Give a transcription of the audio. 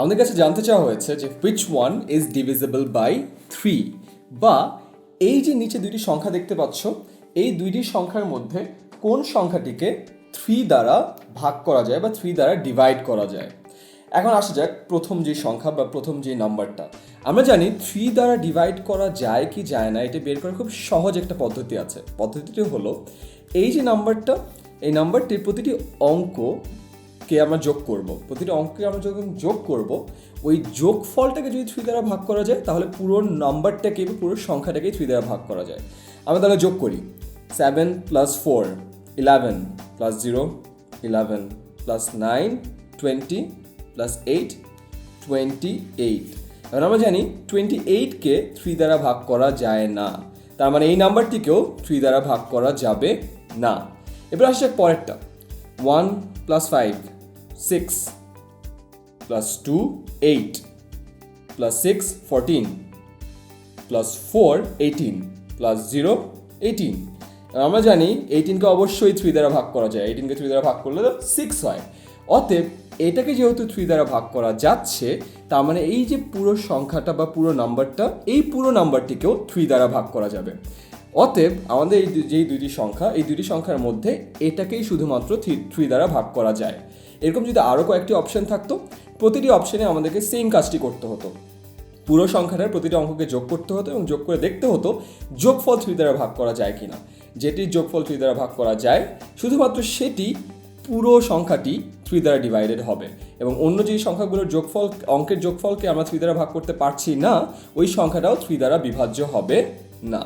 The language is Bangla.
আমাদের কাছে জানতে চাওয়া হয়েছে যে which one is divisible by three বা এই যে নিচে দুইটি সংখ্যা দেখতে পাচ্ছ, এই দুইটি সংখ্যার মধ্যে কোন সংখ্যাটিকে থ্রি দ্বারা ভাগ করা যায় বা থ্রি দ্বারা ডিভাইড করা যায়? এখন আসা যাক প্রথম যে সংখ্যা বা প্রথম যে নাম্বারটা। আমরা জানি থ্রি দ্বারা ডিভাইড করা যায় কি যায় না, এটা বের করার খুব সহজ একটা পদ্ধতি আছে। পদ্ধতিটি হলো, এই যে নাম্বারটা, এই নাম্বারটির প্রতিটি অঙ্ক কে আমরা যোগ করব? প্রতিটি অঙ্ককে আমরা যখন যোগ করব, ওই যোগ ফলটাকে যদি থ্রি দ্বারা ভাগ করা যায়, তাহলে পুরো নাম্বারটাকে পুরো সংখ্যাটাকে থ্রি দ্বারা ভাগ করা যায়। আমরা তাহলে যোগ করি। Seven plus four eleven plus zero eleven plus nine twenty plus eight twenty eight এবার আমরা জানি টোয়েন্টি এইটকে থ্রি দ্বারা ভাগ করা যায় না। তার মানে এই নাম্বারটিকেও থ্রি দ্বারা ভাগ করা যাবে না। এবার আসছে পরেরটা। One plus five six plus two eight plus six fourteen plus four eighteen plus zero eighteen আমরা জানি এইটিনকে অবশ্যই থ্রি দ্বারা ভাগ করা যায়। এইটিনকে থ্রি দ্বারা ভাগ করলে তো সিক্স হয়। অতএব এটাকে যেহেতু থ্রি দ্বারা ভাগ করা যাচ্ছে, তার মানে এই যে পুরো সংখ্যাটা বা পুরো নাম্বারটা এই পুরো নাম্বারটিকেও থ্রি দ্বারা ভাগ করা যাবে। অতএব আমাদের এই যেই দুইটি সংখ্যা, এই দুইটি সংখ্যার মধ্যে এটাকেই শুধুমাত্র থ্রি থ্রি দ্বারা ভাগ করা যায়। এরকম যদি আরও কয়েকটি অপশন থাকতো, প্রতিটি অপশনে আমাদেরকে সেম কাজটি করতে হতো। পুরো সংখ্যাটার প্রতিটি অঙ্ককে যোগ করতে হতো এবং যোগ করে দেখতে হতো যোগফল থ্রি দ্বারা ভাগ করা যায় কিনা। যেটি যোগফল থ্রি দ্বারা ভাগ করা যায়, শুধুমাত্র সেটি পুরো সংখ্যাটি থ্রি দ্বারা ডিভাইডেড হবে। এবং অন্য যেই সংখ্যাগুলোর যোগফল, অঙ্কের যোগফলকে আমরা থ্রি দ্বারা ভাগ করতে পারছি না, ওই সংখ্যাটাও থ্রি দ্বারা বিভাজ্য হবে না।